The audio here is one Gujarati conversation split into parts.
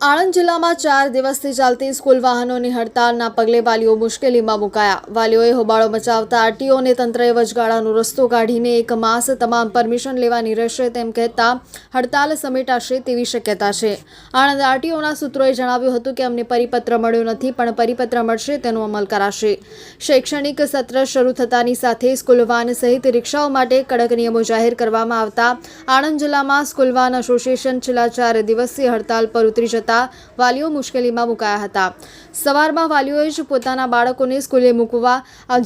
આણંદ જિલ્લામાં ચાર દિવસથી ચાલતી સ્કૂલ વાહનોની હડતાલના પગલે વાલીઓ મુશ્કેલીમાં મુકાયા. વાલીઓએ હોબાળો મચાવતા આરટીઓ અને તંત્રએ વચગાળાનો રસ્તો કાઢીને એક માસ તમામ પરમિશન લેવાની રહેશે તેમ કહેતા હડતાલ સમેટાશે તેવી શક્યતા છે. આણંદ આરટીઓના સૂત્રોએ જણાવ્યું હતું કે અમને પરિપત્ર મળ્યો નથી, પણ પરિપત્ર મળશે તેનો અમલ કરાશે. શૈક્ષણિક સત્ર શરૂ થતાની સાથે સ્કૂલ વાન સહિત રિક્ષાઓ માટે કડક નિયમો જાહેર કરવામાં આવતા આણંદ જિલ્લામાં સ્કૂલ વાન એસોસિએશન છેલ્લા ચાર દિવસથી હડતાલ પર ઉતરી જતા વાલીઓ મુશ્કેલીમાં મુકાયા હતા. સવારમાં વાલીઓએ જ પોતાના બાળકોને સ્કૂલે મૂકવા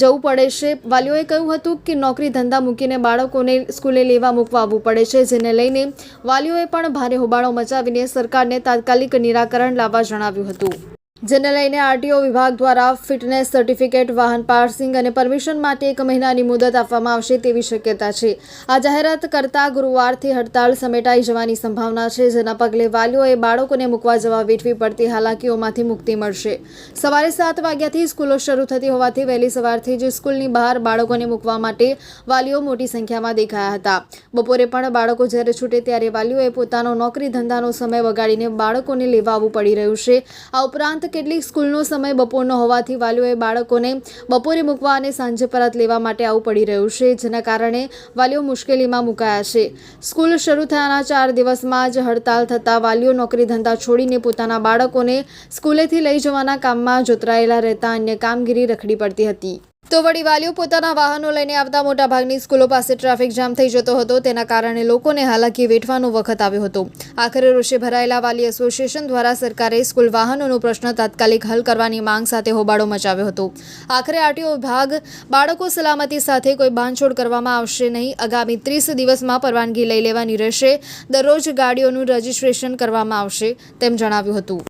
જવું પડે છે. વાલીઓએ કહ્યું હતું કે નોકરી ધંધા મૂકીને બાળકોને સ્કૂલે લેવા મૂકવા આવવું પડે છે, જેને લઈને વાલીઓએ પણ ભારે હોબાળો મચાવીને સરકારને તાત્કાલિક નિરાકરણ લાવવા જણાવ્યું હતું. જેને લઈને આરટીઓ વિભાગ દ્વારા ફિટનેસ સર્ટિફિકેટ, વાહન પાર્સિંગ અને પરમિશન માટે એક મહિનાની મુદત આપવામાં આવશે તેવી શક્યતા છે. આ જાહેરાત કરતા ગુરુવારથી હડતાળ સમેટાઈ જવાની સંભાવના છે, જેના પગલે વાલીઓએ બાળકોને મૂકવા જવા વેઠવી પડતી હાલાકીઓમાંથી મુક્તિ મળશે. સવારે સાત વાગ્યાથી સ્કૂલો શરૂ થતી હોવાથી વહેલી સવારથી જ સ્કૂલની બહાર બાળકોને મૂકવા માટે વાલીઓ મોટી સંખ્યામાં દેખાયા હતા. બપોરે પણ બાળકો જ્યારે છૂટે ત્યારે વાલીઓએ પોતાનો નોકરી ધંધાનો સમય વગાડીને બાળકોને લેવા આવવું પડી રહ્યું છે. આ ઉપરાંત કેટલીક સ્કૂલનો સમય બપોરનો હોવાથી વાલીઓએ બાળકોને બપોરે મૂકવા અને સાંજે પરત લેવા માટે આવવું પડી રહ્યું છે, જેના કારણે વાલીઓ મુશ્કેલીમાં મુકાયા છે. સ્કૂલ શરૂ થયાના ચાર દિવસમાં જ હડતાલ થતાં વાલીઓ નોકરી ધંધા છોડીને પોતાના બાળકોને સ્કૂલેથી લઈ જવાના કામમાં જોતરાયેલા રહેતા અન્ય કામગીરી રખડી પડતી હતી. તો વળી વાલીઓ પોતાના વાહનો લઈને આવતા મોટાભાગની સ્કૂલો પાસે ટ્રાફિક જામ થઈ જતો હતો. તેના કારણે લોકોને હાલાકી વેઠવાનો વખત આવ્યો હતો. આખરે રોષે ભરાયેલા વાલી એસોસિએશન દ્વારા સરકારે સ્કૂલ વાહનોનો પ્રશ્ન તાત્કાલિક હલ કરવાની માંગ સાથે હોબાળો મચાવ્યો હતો. આખરે આરટીઓ વિભાગ બાળકો સલામતી સાથે કોઈ બાંધછોડ કરવામાં આવશે નહીં. આગામી ત્રીસ દિવસમાં પરવાનગી લઈ લેવાની રહેશે. દરરોજ ગાડીઓનું રજીસ્ટ્રેશન કરવામાં આવશે, તેમ જણાવ્યું હતું.